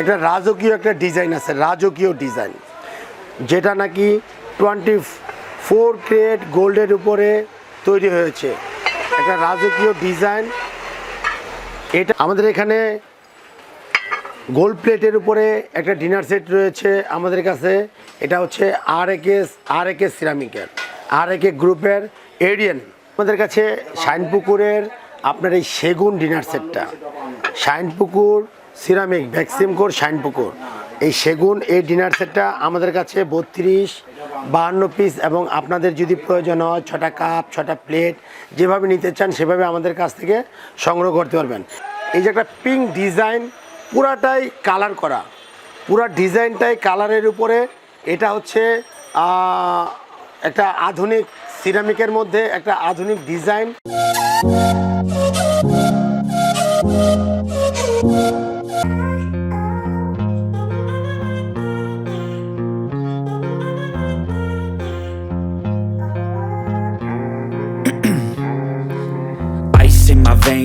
একটা রাজকীয় একটা ডিজাইন আছে, রাজকীয় ডিজাইন। যেটা নাকি টোয়েন্টি ফোর ক্রেট গোল্ডের উপরে তৈরি হয়েছে। একটা রাজকীয় ডিজাইন। এটা আমাদের এখানে গোল্ড প্লেটের উপরে একটা ডিনার সেট রয়েছে আমাদের কাছে। এটা হচ্ছে আর একে আর একে সিরামিকের আর একে গ্রুপের এরিয়ান। আমাদের কাছে শাইনপুকুরের আপনার এই সেগুন ডিনার সেটটা। শাইনপুকুর সিরামিক ভ্যাক্সিমকোর শাইনপুকুর এই সেগুন, এই ডিনার সেটটা আমাদের কাছে বত্রিশ, বাহান্ন পিস এবং আপনাদের যদি প্রয়োজন হয় ছটা কাপ, ছটা প্লেট, যেভাবে নিতে চান সেভাবে আমাদের কাছ থেকে সংগ্রহ করতে পারবেন। এই যে একটা পিঙ্ক ডিজাইন, পুরাটাই কালার করা। পুরা ডিজাইনটাই কালারের উপরে। এটা হচ্ছে একটা আধুনিক সিরামিকের মধ্যে একটা আধুনিক design.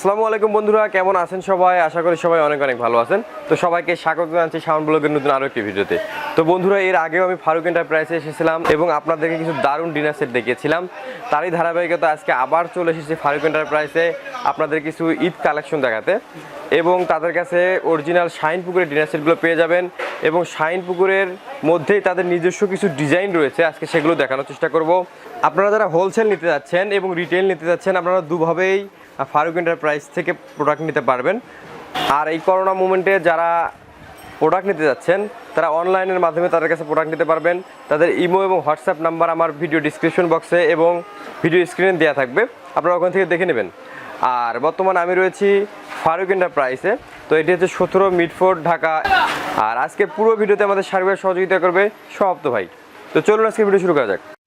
আসসালামু আলাইকুম বন্ধুরা, কেমন আছেন সবাই? আশা করি সবাই অনেক অনেক ভালো আছেন। তো সবাইকে স্বাগত জানাচ্ছি সাউন্ড ব্লগের নতুন আরও একটি ভিডিওতে। তো বন্ধুরা, এর আগেও আমি ফারুক এন্টারপ্রাইজে এসেছিলাম এবং আপনাদেরকে কিছু দারুণ ডিনার সেট দেখিয়েছিলাম। তারই ধারাবাহিকতা আজকে আবার চলে এসেছি ফারুক এন্টারপ্রাইজে আপনাদের কিছু ঈদ কালেকশন দেখাতে। এবং তাদের কাছে অরিজিনাল শাইন পুকুরের ডিনার সেটগুলো পেয়ে যাবেন এবং শাইন পুকুরের মধ্যেই তাদের নিজস্ব কিছু ডিজাইন রয়েছে। আজকে সেগুলো দেখানোর চেষ্টা করব। আপনারা যারা হোলসেল নিতে যাচ্ছেন এবং রিটেল নিতে যাচ্ছেন, আপনারা দুভাবেই ফারুক এন্টারপ্রাইজ থেকে প্রোডাক্ট নিতে পারবেন। আর এই করোনা মুমেন্টে যারা প্রোডাক্ট নিতে যাচ্ছেন, তারা অনলাইনের মাধ্যমে তাদের কাছে প্রোডাক্ট নিতে পারবেন। তাদের ইমো এবং হোয়াটসঅ্যাপ নাম্বার আমার ভিডিও ডিসক্রিপশন বক্সে এবং ভিডিও স্ক্রিনে দেওয়া থাকবে। আপনারা ওখান থেকে দেখে নেবেন। আর বর্তমানে আমি রয়েছি ফারুক এন্টারপ্রাইজে তো এটি হচ্ছে সতেরো মিটফোর্ড ঢাকা। আর আজকে পুরো ভিডিওতে আমাদের সার্বিক সহযোগিতা করবে সমাপ্ত ভাই। তো চলুন আজকে ভিডিও শুরু করা যাক।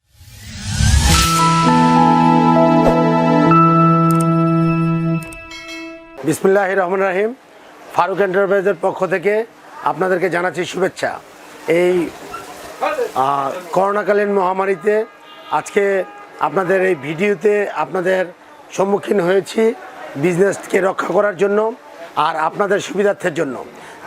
বিসমুল্লাহ রহমান রাহিম। ফারুক এন্টারপ্রাইজের পক্ষ থেকে আপনাদেরকে জানাচ্ছি শুভেচ্ছা। এই করোনাকালীন মহামারীতে আজকে আপনাদের এই ভিডিওতে আপনাদের সম্মুখীন হয়েছি বিজনেসকে রক্ষা করার জন্য আর আপনাদের সুবিধার্থের জন্য।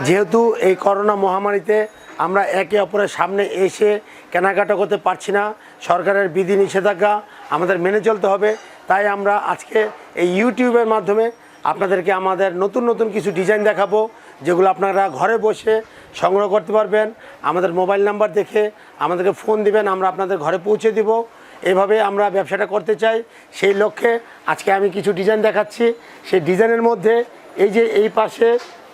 যেহেতু এই করোনা মহামারীতে আমরা একে অপরের সামনে এসে কেনাকাটা করতে পারছি না, সরকারের বিধি নিষেধাজ্ঞা আমাদের মেনে চলতে হবে, তাই আমরা আজকে এই ইউটিউবের মাধ্যমে আপনাদেরকে আমাদের নতুন নতুন কিছু ডিজাইন দেখাবো, যেগুলো আপনারা ঘরে বসে সংগ্রহ করতে পারবেন। আমাদের মোবাইল নাম্বার দেখে আমাদেরকে ফোন দিবেন, আমরা আপনাদের ঘরে পৌঁছে দিব। এভাবে আমরা ব্যবসাটা করতে চাই। সেই লক্ষ্যে আজকে আমি কিছু ডিজাইন দেখাচ্ছি। সেই ডিজাইনের মধ্যে এই যে এই পাশে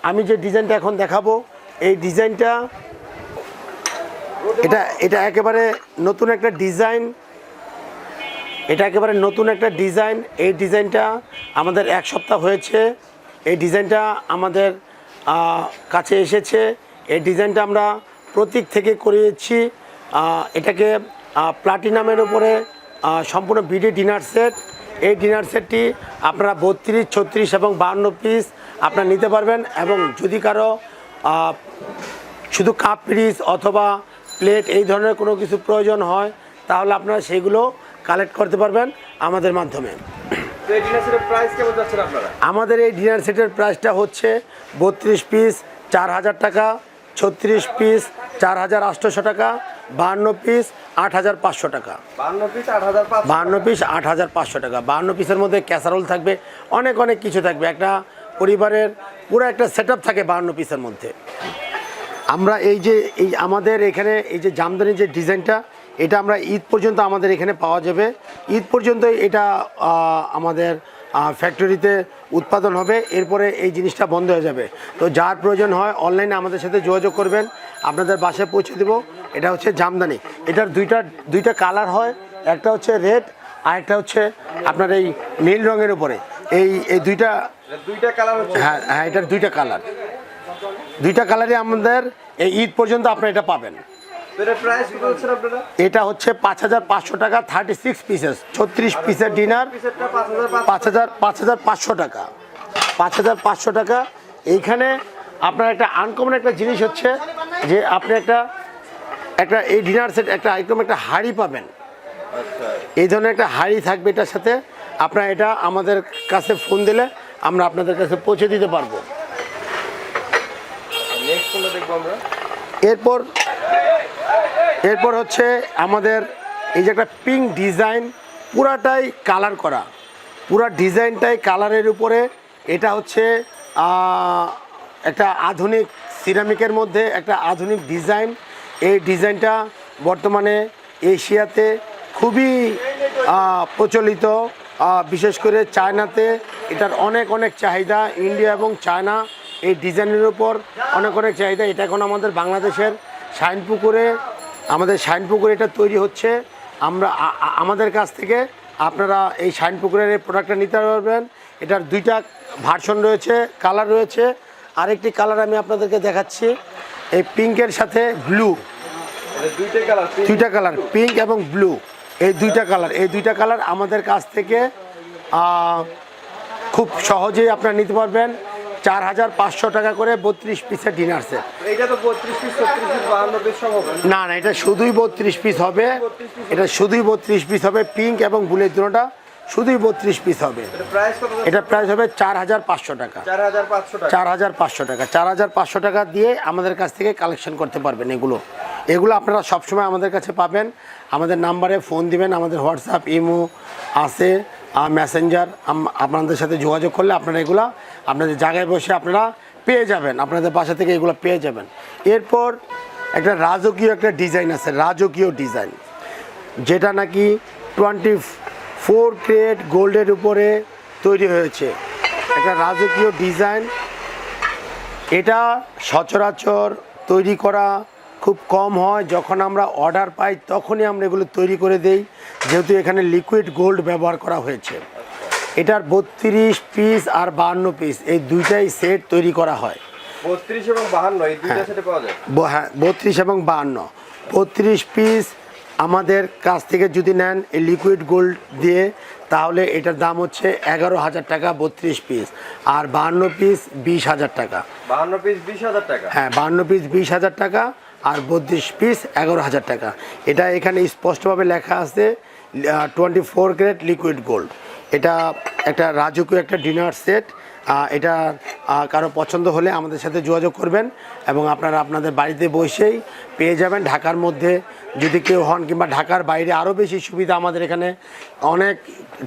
আমি যে ডিজাইনটা এখন দেখাবো, এই ডিজাইনটা এটা এটা একেবারে নতুন একটা ডিজাইন এটা একেবারে নতুন একটা ডিজাইন। এই ডিজাইনটা আমাদের এক সপ্তাহ হয়েছে। এই ডিজাইনটা আমাদের কাছে এসেছে। এই ডিজাইনটা আমরা প্রতীক থেকে করিয়েছি। এটাকে প্লাটিনামের উপরে সম্পূর্ণ বিডি ডিনার সেট। এই ডিনার সেটটি আপনারা বত্রিশ, ছত্রিশ এবং বাহান্ন পিস আপনারা নিতে পারবেন এবং যদি কারও শুধু কাপ পিস অথবা প্লেট এই ধরনের কোনো কিছু প্রয়োজন হয়, তাহলে আপনারা সেগুলো কালেক্ট করতে পারবেন আমাদের মাধ্যমে। আমাদের এই ডিনার সেটের প্রাইসটা হচ্ছে বত্রিশ পিস চার হাজার টাকা ছত্রিশ পিস চার হাজার আটশোশো টাকা বাহান্ন পিস আট হাজার পাঁচশো টাকা। বাহান্ন পিস আট হাজার পাঁচশো টাকা। বাহান্ন পিসের মধ্যে ক্যাসারোল থাকবে অনেক অনেক কিছু থাকবে। একটা পরিবারের পুরো একটা সেট থাকে বাহান্ন পিসের মধ্যে। আমরা এই যে এই আমাদের এখানে এই যে জামদানি যে ডিজাইনটা এটা আমরা ঈদ পর্যন্ত আমাদের এখানে পাওয়া যাবে। ঈদ পর্যন্ত এটা আমাদের ফ্যাক্টরিতে উৎপাদন হবে। এরপরে এই জিনিসটা বন্ধ হয়ে যাবে। তো যার প্রয়োজন হয় অনলাইনে আমাদের সাথে যোগাযোগ করবেন। আপনাদের বাসায় পৌঁছে দেবো। এটা হচ্ছে জামদানি। এটার দুইটা দুইটা কালার হয়। একটা হচ্ছে রেড আর একটা হচ্ছে আপনার এই নীল রঙের উপরে। এই এই দুইটা দুইটা কালার হচ্ছে। হ্যাঁ হ্যাঁ এটার দুইটা কালার দুইটা কালারই আমাদের এই ঈদ পর্যন্ত আপনারা এটা পাবেন। এটা হচ্ছে পাঁচ হাজার পাঁচশো টাকা থার্টি সিক্স পিসেস ছত্রিশ পিসের ডিনার পাঁচ হাজার পাঁচ হাজার পাঁচশো টাকা পাঁচ হাজার পাঁচশো টাকা। এইখানে আপনার একটা আনকমন একটা জিনিস হচ্ছে যে আপনি একটা একটা এই ডিনার সেট একটা একদম একটা হাড়ি পাবেন। আচ্ছা। এই ধরনের একটা হাড়ি থাকবে এটার সাথে। আপনার এটা আমাদের কাছে ফোন দিলে আমরা আপনাদের কাছে পৌঁছে দিতে পারব। এরপর এরপর হচ্ছে আমাদের এই যে একটা পিঙ্ক ডিজাইন পুরাটাই কালার করা। পুরা ডিজাইনটাই কালারের উপরে। এটা হচ্ছে একটা আধুনিক সিরামিকের মধ্যে একটা আধুনিক ডিজাইন এই ডিজাইনটা বর্তমানে এশিয়াতে খুবই প্রচলিত। বিশেষ করে চায়নাতে এটার অনেক অনেক চাহিদা। ইন্ডিয়া এবং চায়না এই ডিজাইনের উপর অনেক অনেক চাহিদা। এটা এখন আমাদের বাংলাদেশের শাইনপুকুরে আমাদের শাইনপুকুরে এটা তৈরি হচ্ছে। আমরা আমাদের কাছ থেকে আপনারা এই শাইনপুকুরের এই প্রোডাক্টটা নিতে পারবেন। এটার দুইটা ভার্সন রয়েছে, কালার রয়েছে। আরেকটি কালার আমি আপনাদেরকে দেখাচ্ছি। এই পিঙ্কের সাথে ব্লু। দুইটা কালার, পিঙ্ক এবং ব্লু। এই দুইটা কালার, এই দুইটা কালার আমাদের কাছ থেকে খুব সহজেই আপনারা নিতে পারবেন। চার হাজার পাঁচশো টাকা করে বত্রিশ পিসের ডিনার সেট এটা তো বত্রিশ পিস পিস না না এটা শুধুই বত্রিশ পিস হবে। এটা শুধুই বত্রিশ পিস হবে পিঙ্ক এবং বুলের দুটোটা শুধুই বত্রিশ পিস হবে। এটা প্রাইস হবে চার হাজার পাঁচশো টাকা। চার হাজার পাঁচশো টাকা। চার হাজার পাঁচশো টাকা। চার হাজার পাঁচশো টাকা দিয়ে আমাদের কাছ থেকে কালেকশন করতে পারবেন এগুলো। এগুলো আপনারা সবসময় আমাদের কাছে পাবেন। আমাদের নাম্বারে ফোন দিবেন আমাদের হোয়াটসঅ্যাপ ইমো আছে মেসেঞ্জার আপনাদের সাথে যোগাযোগ করলে আপনারা এগুলো আপনাদের জায়গায় বসে আপনারা পেয়ে যাবেন, আপনাদের বাসা থেকে এগুলো পেয়ে যাবেন। এরপর একটা রাজকীয় একটা ডিজাইন আছে, রাজকীয় ডিজাইন। যেটা নাকি টোয়েন্টি ফোর ক্রেট গোল্ডের উপরে তৈরি হয়েছে। একটা রাজকীয় ডিজাইন। এটা সচরাচর তৈরি করা খুব কম হয়, যখন আমরা অর্ডার পাই তখনই আমরা এগুলো তৈরি করে দেই, যেহেতু এখানে লিকুইড গোল্ড ব্যবহার করা হয়েছে। এটার বত্রিশ পিস আর বাহান্ন পিস এই দুইটাই সেট তৈরি করা হয়। বত্রিশ এবং বাহান্ন এই দুইটা সেটে পাওয়া যায়? হ্যাঁ বত্রিশ এবং বাহান্ন। বত্রিশ পিস আমাদের কাছ থেকে যদি নেন এই লিকুইড গোল্ড দিয়ে তাহলে এটার দাম হচ্ছে এগারো হাজার টাকা বত্রিশ পিস আর বাহান্ন পিস বিশ হাজার টাকা। বাহান্ন পিস বিশ হাজার টাকা? হ্যাঁ বাহান্ন পিস বিশ হাজার টাকা আর বত্রিশ পিস এগারো হাজার টাকা। এটা এখানে স্পষ্টভাবে লেখা আছে twenty four grade liquid gold এটা একটা রাজকীয় একটা ডিনার সেট এটা কারও পছন্দ হলে আমাদের সাথে যোগাযোগ করবেন এবং আপনারা আপনাদের বাড়িতে বসেই পেয়ে যাবেন। ঢাকার মধ্যে যদি কেউ হন কিংবা ঢাকার বাইরে আরও বেশি সুবিধা আমাদের এখানে অনেক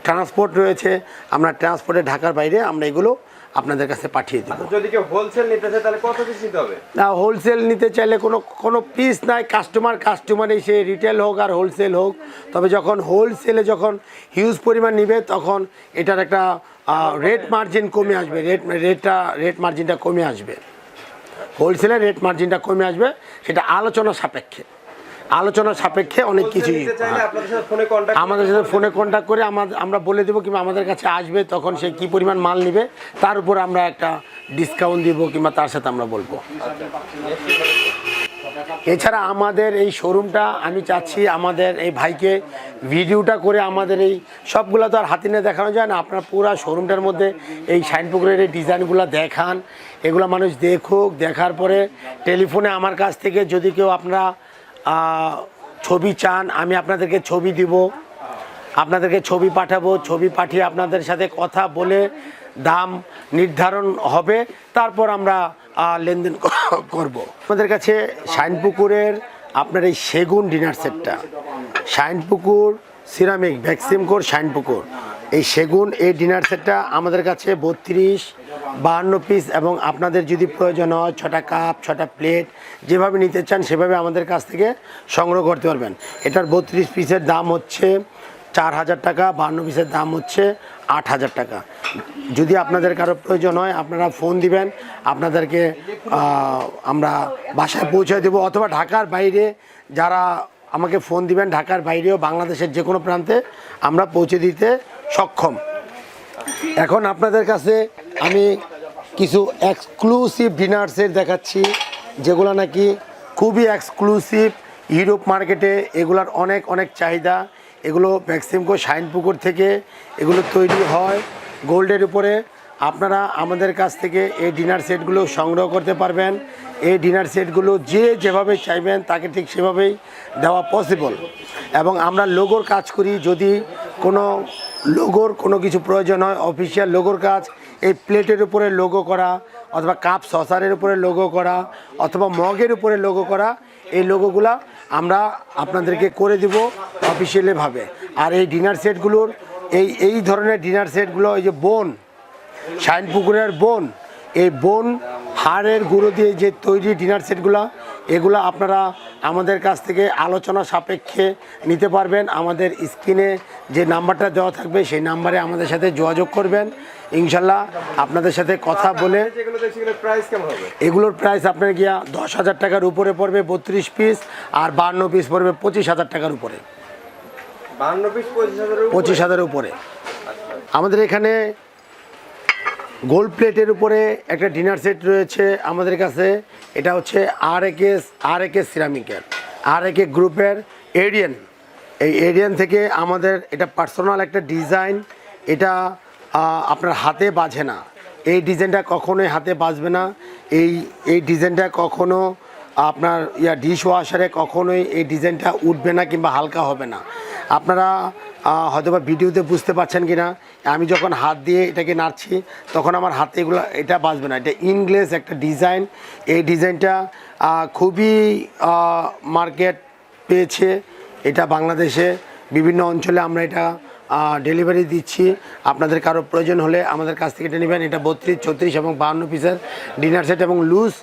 ট্রান্সপোর্ট রয়েছে। আমরা ট্রান্সপোর্টে ঢাকার বাইরে আমরা এগুলো আপনাদের কাছে পাঠিয়ে দেবো। যদি কেউ হোলসেল নিতে চায় তাহলে কত পিস নিতে হবে? না হোলসেল নিতে চাইলে কোনো কোনো পিস নাই কাস্টমার কাস্টমার এসে রিটেল হোক আর হোলসেল হোক। তবে যখন হোলসেলে যখন হিউজ পরিমাণ নিবে তখন এটার একটা রেট মার্জিন কমে আসবে। রেট রেটটা রেট মার্জিনটা কমে আসবে। হোলসেলে রেট মার্জিনটা কমে আসবে। সেটা আলোচনা সাপেক্ষে। আলোচনা সাপেক্ষে অনেক কিছুই। আমাদের সাথে ফোনে কন্ট্যাক্ট করে আমরা বলে দেবো কিংবা আমাদের কাছে আসবে তখন সে কী পরিমাণ মাল নেবে তার উপর আমরা একটা ডিসকাউন্ট দিব কিংবা তার সাথে আমরা বলব। এছাড়া আমাদের এই শোরুমটা আমি চাচ্ছি আমাদের এই ভাইকে ভিডিওটা করে আমাদের এই সবগুলো তো আর হাতে নিয়ে দেখানো যায় না। আপনার পুরো শোরুমটার মধ্যে এই শাইনপুকুরের এই ডিজাইনগুলো দেখান। এগুলো মানুষ দেখুক দেখার পরে টেলিফোনে আমার কাছ থেকে যদি কেউ আপনারা ছবি চান, আমি আপনাদেরকে ছবি দিব। আপনাদেরকে ছবি পাঠাবো, ছবি পাঠিয়ে আপনাদের সাথে কথা বলে দাম নির্ধারণ হবে। তারপর আমরা লেনদেন করব। আমাদের কাছে শাইনপুকুরের, আপনার এই সেগুন ডিনার সেটটা। শাইনপুকুর, সিরামিক ভ্যাক্সিম কোর শাইনপুকুর। এই সেগুন, এই ডিনার সেটটা আমাদের কাছে বত্রিশ বাহান্ন পিস এবং আপনাদের যদি প্রয়োজন হয় ছটা কাপ ছটা প্লেট যেভাবে নিতে চান সেভাবে আমাদের কাছ থেকে সংগ্রহ করতে পারবেন। এটার বত্রিশ পিসের দাম হচ্ছে চার হাজার টাকা, বাহান্ন পিসের দাম হচ্ছে আট হাজার টাকা। যদি আপনাদের কারও প্রয়োজন হয়, আপনারা ফোন দিবেন, আপনাদেরকে আমরা বাসায় পৌঁছে দেবো অথবা ঢাকার বাইরে যারা আমাকে ফোন দিবেন, ঢাকার বাইরেও বাংলাদেশের যে কোনো প্রান্তে আমরা পৌঁছে দিতে সক্ষম। এখন আপনাদের কাছে আমি কিছু এক্সক্লুসিভ ডিনার সেট দেখাচ্ছি, যেগুলো নাকি খুবই এক্সক্লুসিভ ইউরোপ মার্কেটে এগুলার অনেক অনেক চাহিদা। এগুলো ম্যাক্সিমকো শাইনপুকুর থেকে এগুলো তৈরি হয়। গোল্ডের উপরে আপনারা আমাদের কাছ থেকে এই ডিনার সেটগুলো সংগ্রহ করতে পারবেন। এই ডিনার সেটগুলো যে যেভাবে চাইবেন, তাকে ঠিক সেভাবেই দেওয়া পসিবল এবং আমরা লোগোর কাজ করি, যদি কোনো লোগোর কোনো কিছু প্রয়োজন হয় অফিসিয়াল লোগোর কাজ, এই প্লেটের উপরে লোগো করা, অথবা কাপ সসারের উপরে লোগো করা, অথবা মগের উপরে লোগো করা, এই লোগোগুলা আমরা আপনাদেরকে করে দিব অফিসিয়ালিভাবে আর এই ডিনার সেটগুলোর, এই এই ধরনের ডিনার সেটগুলো এই যে বোন শাইন পুকুরের বোন এই বোন হাড়ের গুঁড়ো দিয়ে যে তৈরি ডিনার সেটগুলো এগুলো আপনারা আমাদের কাছ থেকে আলোচনা সাপেক্ষে নিতে পারবেন। আমাদের স্ক্রিনে যে নাম্বারটা দেওয়া থাকবে সেই নাম্বারে আমাদের সাথে যোগাযোগ করবেন। ইনশাল্লাহ আপনাদের সাথে কথা বলে এগুলোর প্রাইস আপনার গিয়া দশ হাজার টাকার উপরে পড়বে বত্রিশ পিস আর বান্ন পিস পড়বে পঁচিশ হাজার টাকার উপরে? পঁচিশ হাজারের উপরে। আমাদের এখানে গোল্ড প্লেটের উপরে একটা ডিনার সেট রয়েছে আমাদের কাছে। এটা হচ্ছে আর একে আর একে সিরামিকের আর একে গ্রুপের এরিয়ান। এই এরিয়ান থেকে আমাদের এটা পার্সোনাল একটা ডিজাইন। এটা আপনার হাতে বাজে না। এই ডিজাইনটা কখনোই হাতে বাজবে না। এই এই ডিজাইনটা কখনো আপনার ইয়া ডিশ ওয়াশারে কখনোই এই ডিজাইনটা উঠবে না কিংবা হালকা হবে না। আপনারা হয়তোবা ভিডিওতে বুঝতে পারছেন কি না আমি যখন হাত দিয়ে এটাকে নাড়ছি, তখন আমার হাতে এগুলো, এটা বাঁচবে না। এটা ইনগ্লেস একটা ডিজাইন এই ডিজাইনটা খুবই মার্কেট পেয়েছে। এটা বাংলাদেশে বিভিন্ন অঞ্চলে আমরা এটা ডেলিভারি দিচ্ছি। আপনাদের কারও প্রয়োজন হলে আমাদের কাছ থেকে এটা নেবেন। এটা বত্রিশ চৌত্রিশ এবং বাহান্ন পিসের ডিনার সেট এবং লুজ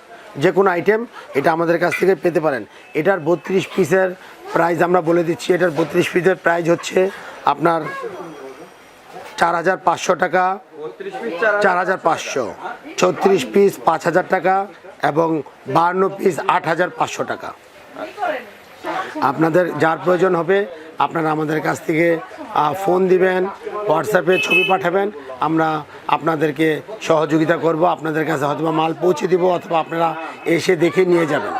যে কোনো আইটেম এটা আমাদের কাছ থেকে পেতে পারেন। এটার বত্রিশ পিসের প্রাইস আমরা বলে দিচ্ছি। এটার বত্রিশ পিসের প্রাইস হচ্ছে আপনার চার হাজার পাঁচশো টাকা, চার হাজার পাঁচশো। ছত্রিশ পিস পাঁচ হাজার টাকা এবং বাহান্ন পিস আট হাজার পাঁচশো টাকা। আপনাদের যার প্রয়োজন হবে আপনারা আমাদের কাছ থেকে ফোন দিবেন হোয়াটসঅ্যাপে ছবি পাঠাবেন। আমরা আপনাদেরকে সহযোগিতা করব, আপনাদের কাছে হয়তো মাল পৌঁছে দিব, অথবা আপনারা এসে দেখে নিয়ে যাবেন।